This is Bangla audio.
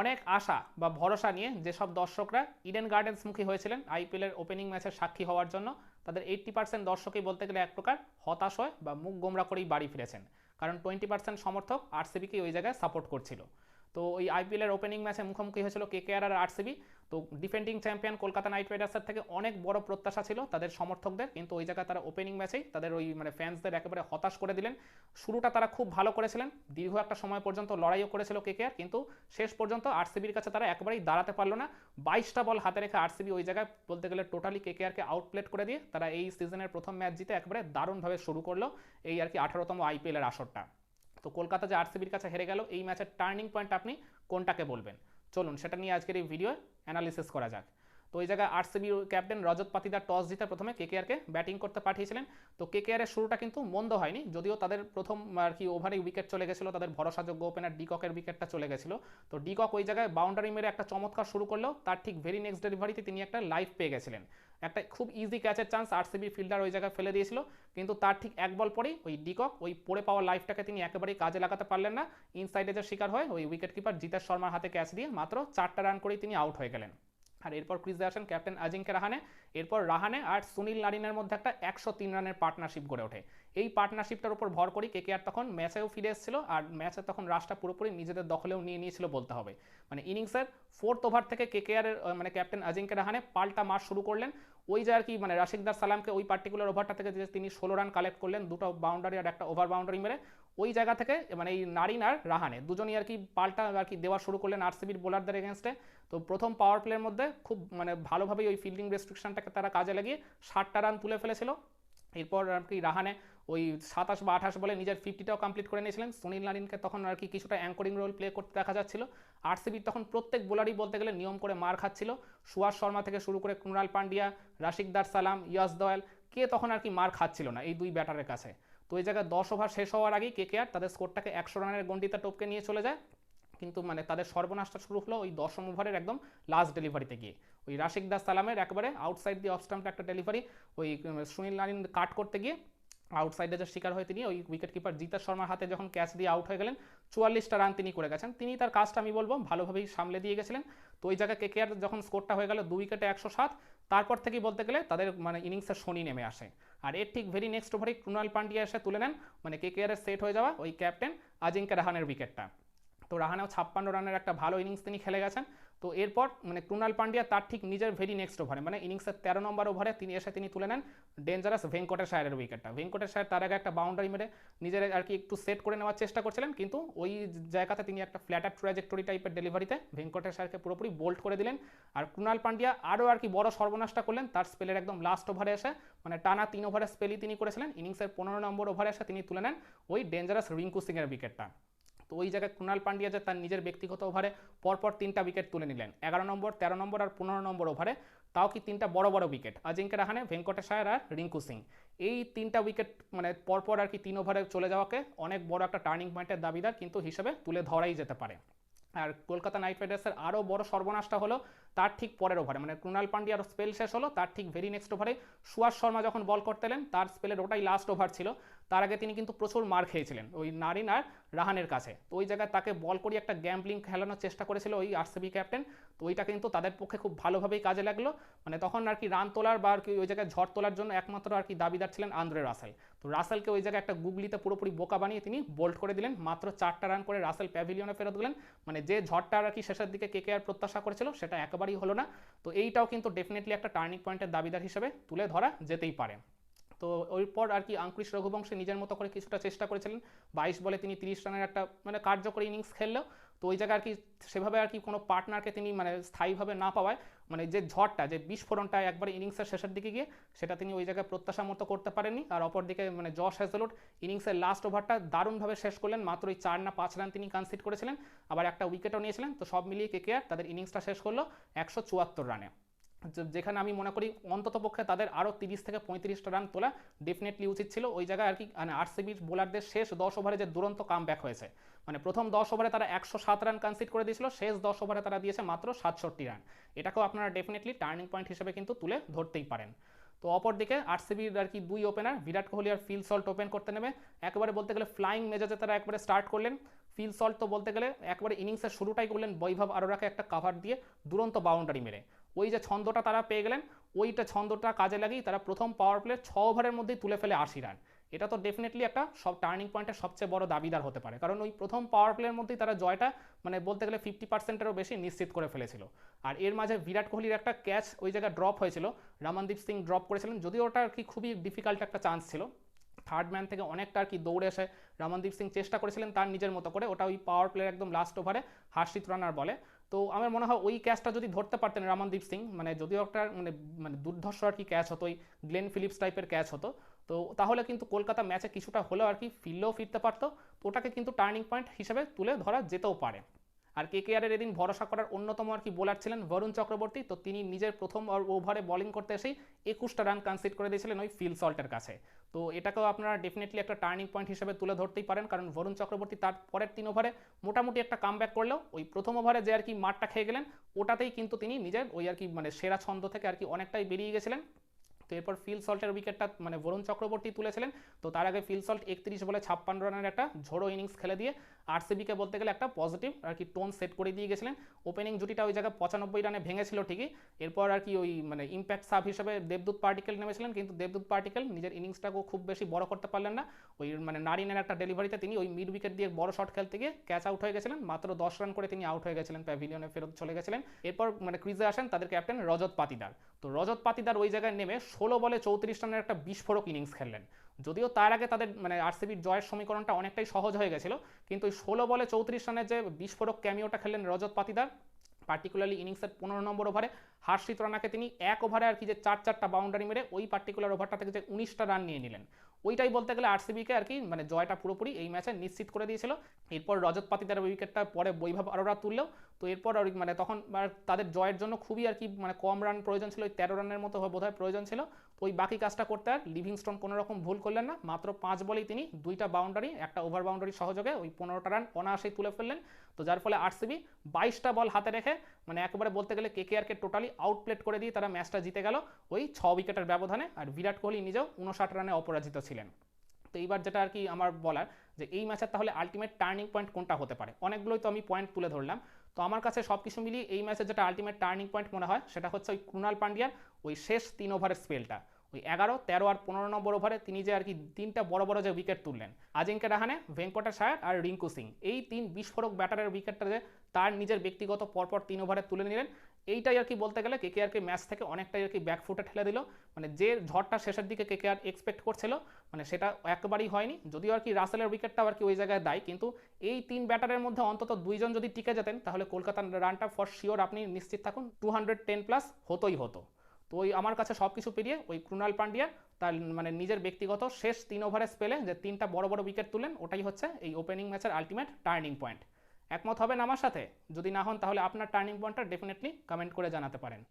অনেক আশা বা ভরসা নিয়ে যেসব দর্শকরা ইডেন গার্ডেন্স মুখী হয়েছিলেন আইপিএলের ওপেনিং ম্যাচের সাক্ষী হওয়ার জন্য, তাদের এইট্টি পার্সেন্ট দর্শকই বলতে গেলে এক প্রকার হতাশ হয় বা মুখ গোমরা করেই বাড়ি ফিরেছেন। কারণ টোয়েন্টি পার্সেন্ট সমর্থক আরসিবিকে ওই জায়গায় সাপোর্ট করছিল। তো ওই আইপিএলের ওপেনিং ম্যাচে মুখোমুখি হয়েছিল কেকেআর আর আরসিবি তো ডিফেন্ডিং চ্যাম্পিয়ন কলকাতা নাইট রাইডার্সের থেকে অনেক বড় প্রত্যাশা ছিল তাদের সমর্থকদের, কিন্তু ওই জায়গায় তারা ওপেনিং ম্যাচেই তাদের ওই মানে ফ্যান্সদের একেবারে হতাশ করে দিলেন। শুরুটা তারা খুব ভালো করেছিলেন, দীর্ঘ একটা সময় পর্যন্ত লড়াইও করেছিল কেকেআর কিন্তু শেষ পর্যন্ত আরসিবির কাছে তারা একেবারেই দাঁড়াতে পারল না। বাইশটা বল হাতে রেখে আরসিবি ওই জায়গায় বলতে গেলে টোটালি কেকেআরকে আউটপ্লেট করে দিয়ে তারা এই সিজনের প্রথম ম্যাচ জিতে একেবারে দারুণভাবে শুরু করল এই আর কি আঠারোতম আইপিএলের আসরটা। তো কলকাতা যে আরসিবির কাছে হেরে গেল, এই ম্যাচের টার্নিং পয়েন্ট আপনি কোনটাকে বলবেন? চলুন, সেটা নিয়ে আজকের এই ভিডিও অ্যানালিসিস করা যাক। তো ওই জায়গায় আরসিবির ক্যাপ্টেন রজত পাতিদার টস জিতে প্রথমে কেকেআরকে ব্যাটিং করতে পাঠিয়েছিলেন। তো কেকেআরের শুরুটা কিন্তু মন্দ হয়নি, যদিও তাদের প্রথম, আর কি, ওভারেই উইকেট চলে গেছিল, তাদের ভরসাযোগ্য ওপেনার ডিককের উইকেটটা চলে গেছিল। তো ডিকক ওই জায়গায় বাউন্ডারি মেরে একটা চমৎকার শুরু করলেও তার ঠিক ভেরি নেক্সট ডেলিভারিতে তিনি একটা লাইফ পেয়ে গেছিলেন। একটা খুব ইজি ক্যাচের চান্স আরসিবি ফিল্ডার ওই জায়গায় ফেলে দিয়েছিল, কিন্তু তার ঠিক এক বল পরেই ওই ডিকক ওই পড়ে পাওয়া লাইফটাকে তিনি একেবারেই কাজে লাগাতে পারলেন না। ইনসাইডে যে শিকার হয়, ওই উইকেট কিপার জিতেশ শর্মার হাতে ক্যাচ দিয়ে মাত্র চারটা রান করেই তিনি আউট হয়ে গেলেন। আর এরপর ক্রিজে আসেন ক্যাপ্টেন আজিঙ্কে রাহানে, এরপর রাহানে আর সুনীল নারিনের মধ্যে একটা একশো তিন রানের পার্টনারশিপ গড়ে ওঠে। এই পার্টনারশিপটার উপর ভর করি কেকেআর তখন ম্যাচেও ফিরে এসেছিল আর ম্যাচে তখন রাশটা পুরোপুরি নিজেদের দখলেও নিয়ে নিয়েছিল বলতে হবে। মানে ইনিংসের ফোর্থ ওভার থেকে কে কেকেআরের মানে ক্যাপ্টেন আজিঙ্কে রাহানে পাল্টা মার শুরু করলেন। ওই যে আর কি মানে রাশিকদার সালামকে ওই পার্টিকুলার ওভারটা থেকে যে তিনি ষোলো রান কালেক্ট করলেন, দুটো বাউন্ডারি আর একটা ওভার বাউন্ডারি মেরে ওই জায়গা থেকে মানে এই নারিন আর রাহানে দুজনই আর কি পাল্টা আর কি দেওয়া শুরু করলেন আরসিবির বোলারদের এগেনস্টে তো প্রথম পাওয়ার প্লের মধ্যে খুব মানে ভালোভাবেই ওই ফিল্ডিং রেস্ট্রিকশনটাকে তারা কাজে লাগিয়ে ষাটটা রান তুলে ফেলেছিল। এরপর আর কি রাহানে ওই সাতাশ বা আঠাশ বলে নিজের ফিফটিটাও কমপ্লিট করে নিয়েছিলেন। সুনীল নারিনকে তখন আর কি কিছুটা অ্যাঙ্করিং রোল প্লে করতে দেখা যাচ্ছিল। আরসিবির তখন প্রত্যেক বোলারই বলতে গেলে নিয়ম করে মার খাচ্ছিল। সুয়াস শর্মা থেকে শুরু করে কুণাল পান্ডিয়া, রাশিকদার সালাম, ইয়াস দয়াল, কে তখন আর কি মার খাচ্ছিল না এই দুই ব্যাটারের কাছে। তো এই জায়গায় দশ ওভার শেষ হওয়ার আগেই কেকেআর তাদের স্কোরটাকে একশো রানের গন্ডিতে টপকে নিয়ে চলে যায়। কিন্তু মানে তাদের সর্বনাশটা শুরু হলো ওই দশম ওভারের একদম লাস্ট ডেলিভারিতে গিয়ে। ওই রাশিক দাস সালামের একবারে আউটসাইড দিয়ে অফস্টাম্পটা একটা ডেলিভারি ওই সুনীল নারিন কাট করতে গিয়ে আউটসাইডে যে শিকার হয়ে তিনি ওই উইকেট কিপার জিতা শর্মার হাতে যখন ক্যাচ দিয়ে আউট হয়ে গেলেন, চুয়াল্লিশটা রান তিনি করে গেছেন। তিনি তার কাজটা আমি বলব ভালোভাবেই সামলে দিয়ে গেছিলেন। তো ওই জায়গায় কেকেআর যখন স্কোরটা হয়ে গেল দুই উইকেটে একশো সাত তারপর থেকে বলতে গেলে তাদের মানে ইনিংসে শনি নেমে আসে। আর এর ঠিক ভেরি নেক্সট ওভারে কৃণাল পান্ডিয়া এসে তুলে নেন। মানে কে কেয়ারের সেট হয়ে যাওয়া ওই ক্যাপ্টেন আজিঙ্কা রাহানের উইকেটটা তো রাহানেও ছাপ্পান্ন রানের একটা ভালো ইনিংস তিনি খেলে গেছেন। তো এরপর মানে ক্রুনাল পান্ডিয়া তার ঠিক নিজের ভেরি নেক্সট ওভারে মানে ইনিংসের তেরো নম্বর ওভারে তিনি এসে তিনি তুলে নেন ডেঞ্জারাস ভেঙ্কটেশ আয়ারের উইকেটটা ভেঙ্কটের আয়ার তার আগে একটা বাউন্ডারি মেরে নিজের আর কি একটু সেট করে নেওয়ার চেষ্টা করছিলেন, কিন্তু ওই জায়গাতে তিনি একটা ফ্ল্যাটার ট্র্যাজেক্টরি টাইপের ডেলিভারিতে ভেঙ্কটেশ আয়ারকে পুরোপুরি বোল্ড করে দিলেন। আর ক্রুনাল পান্ডিয়া আরও আর কি বড় সর্বনাশটা করলেন, তার স্পেলের একদম লাস্ট ওভারে এসে মানে টানা তিন ওভারের স্পেলই তিনি করেছিলেন ইনিংসের পনেরো নম্বর ওভারে এসে তিনি তুলে নেন ওই ডেঞ্জারাস রিঙ্কু সিংয়ের উইকেটটা তো ওই জায়গায় কুণাল পান্ডিয়া যে তার নিজের ব্যক্তিগত ওভারে পরপর তিনটা উইকেট তুলে নিলেন। এগারো নম্বর, তেরো নম্বর আর পনেরো নম্বর ওভারে তাও কি তিনটা বড় বড় উইকেট আজিঙ্কে রাহানে ভেঙ্কটেশ আয়ার আর রিঙ্কু সিং। এই তিনটা উইকেট মানে পরপর আর কি তিন ওভারে চলে যাওয়াকে অনেক বড় একটা টার্নিং পয়েন্টের দাবিদার কিন্তু হিসেবে তুলে ধরাই যেতে পারে। আর কলকাতা নাইট রাইডার্সের আরও বড় সর্বনাশটা হলো তার ঠিক পরের ওভারে মানে ক্রুনাল পান্ডিয়ার স্পেল শেষ হলো, তার ঠিক ভেরি নেক্সট ওভারে সুয়াস শর্মা যখন বল করতে এলেন তার স্পেলের ওটাই লাস্ট ওভার ছিল। তার আগে তিনি কিন্তু প্রচুর মার খেয়েছিলেন ওই নারিন আর রাহানের কাছে। তো ওই জায়গায় তাকে বল করিয়ে একটা গ্যাম্বলিং খেলানোর চেষ্টা করেছিল ওই আরসিবি ক্যাপ্টেন তো ওইটা কিন্তু তাদের পক্ষে খুব ভালোভাবেই কাজে লাগল। মানে তখন আর কি রান তোলার বা আর কি ওই জায়গায় ঝড় তোলার জন্য একমাত্র আর কি দাবিদার ছিলেন আন্দ্রে রাসেল। তো রাসেলকে ওই জায়গায় একটা গুগলিতে পুরোপুরি বোকা বানিয়ে তিনি বোল্ড করে দিলেন, মাত্র চারটা রান করে রাসেল প্যাভিলিয়নে ফেরত দিলেন মানে যে ঝড়টা আর কি শেষের দিকে কে কে আর প্রত্যাশা করেছিল, সেটা একেবারেই হলো না। তো এইটাও কিন্তু ডেফিনেটলি একটা টার্নিং পয়েন্টের দাবিদার হিসেবে তুলে ধরা যেতেই পারে। তো ওইপর আর কি আঙ্কুশ রঘুবংশী নিজের মতো করে কিছুটা চেষ্টা করেছিলেন। বাইশ বলে তিনি তিরিশ রানের একটা মানে কার্যকরী ইনিংস খেললেও তো ওই জায়গায় আর কি সেভাবে আর কি কোনো পার্টনারকে তিনি মানে স্থায়ীভাবে না পাওয়ায় মানে যে ঝড়টা, যে বিস্ফোরণটা একবার ইনিংসের শেষের দিকে গিয়ে, সেটা তিনি ওই জায়গায় প্রত্যাশা মতো করতে পারেননি। আর অপরদিকে মানে জশ হ্যাজেলুট ইনিংসের লাস্ট ওভারটা দারুণভাবে শেষ করলেন, মাত্র ওই চার না পাঁচ রান তিনি কনসিড করেছিলেন। আবার একটা উইকেটও নিয়েছিলেন, তো সব মিলিয়ে কেকেআর তাদের ইনিংসটা শেষ করল একশো চুয়াত্তর রানে যেখানে আমি মনে করি অন্ততপক্ষে তাদের আরও তিরিশ থেকে পঁয়ত্রিশটা রান তোলা ডেফিনেটলি উচিত ছিল। ওই জায়গায় আর কি মানে আরসিবির বোলারদের শেষ দশ ওভারে যে দুরন্ত কাম ব্যাক হয়েছে মানে প্রথম দশ ওভারে তারা একশো সাত রান কনসিড করে দিয়েছিল, শেষ দশ ওভারে তারা দিয়েছে মাত্র সাতষট্টি রান এটাকেও আপনারা ডেফিনেটলি টার্নিং পয়েন্ট হিসেবে কিন্তু তুলে ধরতেই পারেন। তো অপরদিকে আরসিবির আর কি দুই ওপেনার বিরাট কোহলি আর ফিল সল্ট ওপেন করতে নেবে একেবারে বলতে গেলে ফ্লাইং মেজাজে তারা একবারে স্টার্ট করলেন। ফিল সল্ট তো বলতে গেলে একবারে ইনিংসের শুরুটাই করলেন বৈভব আরোরাকে একটা কাভার দিয়ে দুরন্ত বাউন্ডারি মেরে। ওই যে ছন্দটা তারা পেয়ে গেলেন, ওইটা ছন্দটা কাজে লাগিয়ে তারা প্রথম পাওয়ার প্লে ছ ওভারের মধ্যেই তুলে ফেলে আশি রান এটা তো ডেফিনেটলি একটা সব টার্নিং পয়েন্টের সবচেয়ে বড় দাবিদার হতে পারে। কারণ ওই প্রথম পাওয়ার প্লের মধ্যেই তারা জয়টা মানে বলতে গেলে ফিফটি পার্সেন্টেরও বেশি নিশ্চিত করে ফেলেছিল। আর এর মাঝে বিরাট কোহলির একটা ক্যাচ ওই জায়গায় ড্রপ হয়েছিল। রামনদীপ সিং ড্রপ করেছিলেন। যদিও ওটা আর কি খুবই ডিফিকাল্ট একটা চান্স ছিল। থার্ড ম্যান থেকে অনেকটা আর কি দৌড়ে এসে রমনদীপ সিং চেষ্টা করেছিলেন তার নিজের মতো করে। ওটা ওই পাওয়ার প্লের একদম লাস্ট ওভারে হার্ষিত রানার বলে। তো আমার মনে হয় ওই ক্যাচটা যদি ধরতে পারতেন রামনদীপ সিং মানে যদিও একটা মানে মানে দুর্ধর্ষ আর কি ক্যাচ হতো, ওই গ্লেন ফিলিপস টাইপের ক্যাচ হতো, তো তাহলে কিন্তু কলকাতা ম্যাচে কিছুটা হলেও আর কি ফিরলেও ফিরতে পারতো ওটাকে কিন্তু টার্নিং পয়েন্ট হিসেবে তুলে ধরা যেতেও পারে। আর কে কেআরের এদিন ভরসা করার অন্যতম আর কি বোলার ছিলেন বরুণ চক্রবর্তী তো তিনি নিজের প্রথম ওভারে বোলিং করতে এসেই একুশটা রান কনসিড করে দিয়েছিলেন ওই ফিল সল্টের কাছে। তো এটাকেও আপনারা ডেফিনেটলি একটা টার্নিং পয়েন্ট হিসেবে তুলে ধরতেই পারেন, কারণ বরুণ চক্রবর্তী তার পরের তিন ওভারে মোটামুটি একটা কামব্যাক করলেও ওই প্রথম ওভারে যে আর কি মাঠটা খেয়ে গেলেন, ওটাতেই কিন্তু তিনি নিজের ওই আর কি মানে সেরা ছন্দ থেকে আর কি অনেকটাই বেরিয়ে গেছিলেন। তো এরপর ফিল সল্টের উইকেটটা মানে বরুণ চক্রবর্তী তুলেছিলেন। তো তার আগে ফিল সল্ট একত্রিশ বলে ছাপ্পান্ন রানের একটা ঝোড়ো ইনিংস খেলে দিয়ে আরসিবিকে বলতে গেলে একটা পজিটিভ আর কি টোন সেট করে দিয়ে গেছিলেন। ওপেনিং জুটিটা ওই জায়গায় পঁচানব্বই রানে ভেঙেছিল ঠিকই। এরপর আর কি ওই মানে ইম্প্যাক্ট সাব হিসেবে দেবদূত পার্টিকেল নেমেছিলেন, কিন্তু দেবদূত পার্টিকেল নিজের ইনিংসটাকেও খুব বেশি বড় করতে পারলেন না। ওই মানে নারিনের একটা ডেলিভারিতে তিনি ওই মিড উইকেট দিয়ে বড় শট খেলতে গিয়ে ক্যাচ আউট হয়ে গেছিলেন। মাত্র দশ রান করে তিনি আউট হয়ে গেছিলেন প্যাভিলিয়নে ফেরত চলে গেছিলেন। এরপর মানে ক্রিজে আসেন তাদের ক্যাপ্টেন রজত পাতিদার। তো রজত পাতিদার ওই জায়গায় নেমে ষোলো বলে চৌত্রিশ রানের একটা বিস্ফোরক ইনিংস খেললেন। যদিও তার আগে তাদের মানে আরসিবির জয়ের সমীকরণটা অনেকটাই সহজ হয়ে গেছিল, কিন্তু ওই ষোলো বলে চৌত্রিশ রানের যে বিস্ফোরক ক্যামিওটা খেললেন রজত পাতিদার পার্টিকুলারলি ইনিংসের পনেরো নম্বর ওভারে হার্ষিত রানাকে তিনি এক ওভারে আর কি যে চার চারটা বাউন্ডারি মেরে ওই পার্টিকুলার ওভারটা থেকে যে উনিশটা রান নিয়ে নিলেন। ওইটাই বলতে গেলে আরসিবিকে আর কি মানে জয়টা পুরোপুরি এই ম্যাচে নিশ্চিত করে দিয়েছিল। এরপর রজত পাতিদার উইকেটটা পরে বৈভব আরোরা তুললেও তো এরপর মানে তখন তাদের জয়ের জন্য খুবই আর কি মানে কম রান প্রয়োজন ছিল, ওই তেরো রানের মতো বোধহয় প্রয়োজন ছিল। ওই বাকি কাজটা করতে আর লিভিংস্টোন কোনো রকম ভুল করলেন না। মাত্র পাঁচ বলেই তিনি দুইটা বাউন্ডারি একটা ওভার বাউন্ডারি সহযোগে ওই পনেরোটা রান অনায়াসেই তুলে ফেললেন। তো যার ফলে আরসিবি বাইশটা বল হাতে রেখে মানে একেবারে বলতে গেলে কেকেআরকে টোটালি আউটপ্লেট করে দিয়ে তারা ম্যাচটা জিতে গেল ওই ছ উইকেটের ব্যবধানে। আর বিরাট কোহলি নিজেও উনষাট রানে অপরাজিত ছিলেন। তো এইবার যেটা আর কি আমার বলার যে এই ম্যাচের তাহলে আলটিমেট টার্নিং পয়েন্ট কোনটা হতে পারে? অনেকগুলোই তো আমি পয়েন্ট তুলে ধরলাম। তো আমার কাছে সব কিছু মিলিয়ে এই ম্যাচের যেটা আলটিমেট টার্নিং পয়েন্ট মনে হয়, সেটা হচ্ছে ওই ক্রুনাল পান্ডিয়ার ওই শেষ তিন ওভারের স্পেলটা ওই এগারো, তেরো আর পনেরো নম্বর ওভারে তিনি যে আর কি তিনটা বড় বড় যে উইকেট তুললেন আজিঙ্কা রাহানে, ভেঙ্কটা সায়ার আর রিঙ্কু সিং। এই তিন বিস্ফোরক ব্যাটারের উইকেটটা যে তার নিজের ব্যক্তিগত পরপর তিন ওভারে তুলে নিলেন। এইটাই আর কি বলতে গেলে কেকেআরকে ম্যাচ থেকে অনেকটাই আর কি ব্যাকফুটে ঠেলে দিল। মানে যে ঝড়টা শেষের দিকে কেকেআর এক্সপেক্ট করছিল মানে সেটা একবারই হয়নি। যদিও আর কি রাসেলের উইকেটটাও আর কি ওই জায়গায় দায়, কিন্তু এই তিন ব্যাটারের মধ্যে অন্তত দুইজন যদি টিকে যেতেন, তাহলে কলকাতার রানটা ফর শিওর আপনি নিশ্চিত থাকুন টু হান্ড্রেড টেন প্লাস হতোই হতো। তো ওই আমার কাছে সব কিছু পেরিয়ে ওই ক্রুনাল পান্ডিয়া তার মানে নিজের ব্যক্তিগত শেষ তিন ওভারে স্পেলে যে তিনটা বড় বড় উইকেট তুলেন, ওটাই হচ্ছে এই ওপেনিং ম্যাচের আলটিমেট টার্নিং পয়েন্ট একমত হবেন আমার সাথে? যদি না হন তাহলে আপনার টার্নিং পয়েন্টটা ডেফিনেটলি কমেন্ট করে জানাতে পারেন।